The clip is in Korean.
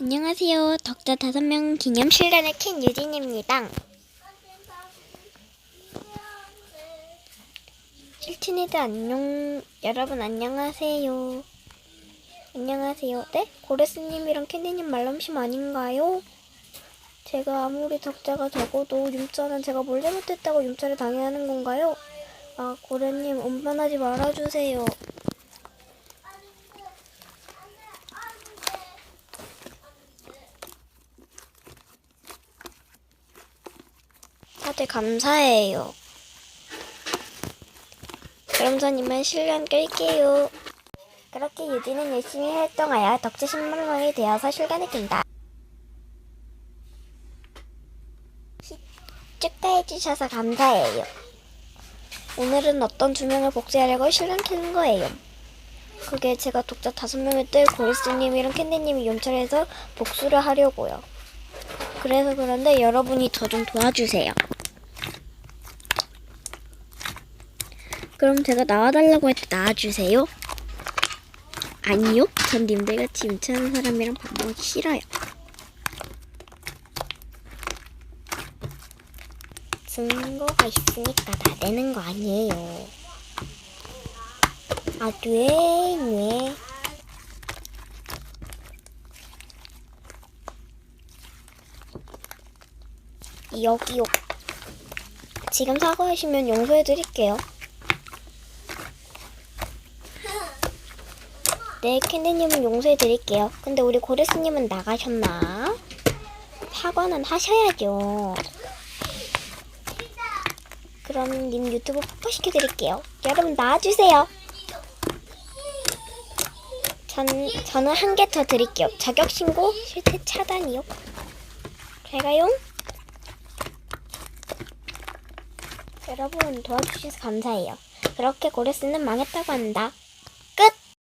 안녕하세요. 덕자 다섯 명 기념 실간의 캔 유진입니다. 실친이들 안녕, 여러분 안녕하세요. 안녕하세요. 네? 고레스님이랑 캔디님 말넘심 아닌가요? 제가 아무리 덕자가 적어도 윤자는 제가 뭘 잘못했다고 윤자를 당해야 하는 건가요? 아, 고래님, 운반하지 말아주세요. 다들 감사해요. 그럼 전 이만 실간 끌게요. 그렇게 유진은 열심히 활동하여 덕지 10만원이 되어서 실간을. 시- 축하해주셔서 감사해요. 오늘은 어떤 두 명을 복수하려고 실간 키는 거예요. 그게 제가 독자 다섯 명을 뜰 고리스님이랑 캔디님이 용철해서 복수를 하려고요. 그래서 그런데 여러분이 저 좀 도와주세요. 그럼 제가 나와달라고 할 때 나와주세요. 아니요, 전 님들같이 윤치하는 사람이랑 밥 먹기 싫어요. 증거가 있으니까 다 되는 거 아니에요. 아, 네, 네. 여기요. 지금 사과하시면 용서해 드릴게요. 네, 캔디님은 용서해 드릴게요. 근데 우리 고레스님은 나가셨나? 사과는 하셔야죠. 그럼 님 유튜브 폭파시켜 드릴게요. 여러분 나와주세요. 전, 저는 한 개 더 드릴게요. 자격 신고 실태 차단이요. 제가용. 여러분 도와주셔서 감사해요. 그렇게 고레스는 망했다고 한다.